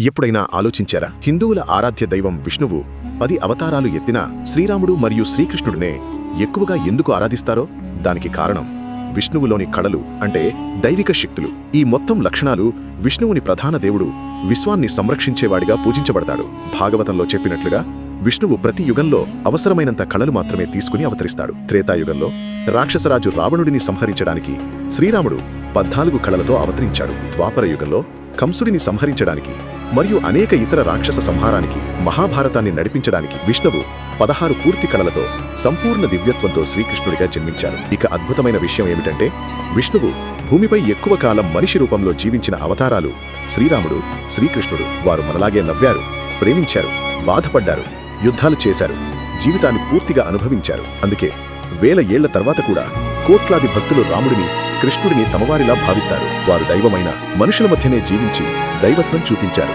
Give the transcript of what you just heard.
ఎప్పుడైనా ఆలోచించారా? హిందువుల ఆరాధ్య దైవం విష్ణువు పది అవతారాలు ఎత్తిన శ్రీరాముడు మరియు శ్రీకృష్ణుడినే ఎక్కువగా ఎందుకు ఆరాధిస్తారో? దానికి కారణం విష్ణువులోని కళలు అంటే దైవిక శక్తులు. ఈ మొత్తం లక్షణాలు విష్ణువుని ప్రధాన దేవుడు విశ్వాన్ని సంరక్షించేవాడిగా పూజించబడతాడు. భాగవతంలో చెప్పినట్లుగా విష్ణువు ప్రతి యుగంలో అవసరమైనంత కళలు మాత్రమే తీసుకుని అవతరిస్తాడు. త్రేతాయుగంలో రాక్షసరాజు రావణుడిని సంహరించడానికి శ్రీరాముడు పద్నాలుగు కళలతో అవతరించాడు. ద్వాపర యుగంలో కంసుడిని సంహరించడానికి మరియు అనేక ఇతర రాక్షస సంహారానికి మహాభారతాన్ని నడిపించడానికి విష్ణువు పదహారు పూర్తి కళలతో సంపూర్ణ దివ్యత్వంతో శ్రీకృష్ణుడిగా జన్మించారు. ఇక అద్భుతమైన విషయం ఏమిటంటే విష్ణువు భూమిపై ఎక్కువ కాలం మనిషి రూపంలో జీవించిన అవతారాలు శ్రీరాముడు శ్రీకృష్ణుడు వారు మనలాగే నవ్వారు ప్రేమించారు బాధపడ్డారు యుద్ధాలు చేశారు జీవితాన్ని పూర్తిగా అనుభవించారు. అందుకే వేల ఏళ్ళ తర్వాత కూడా కోట్లాది భక్తులు రాముడిని కృష్ణుడిని తమవారిలా భావిస్తారు. వారు దైవమైన మనుషుల మధ్యనే జీవించి దైవత్వం చూపించారు.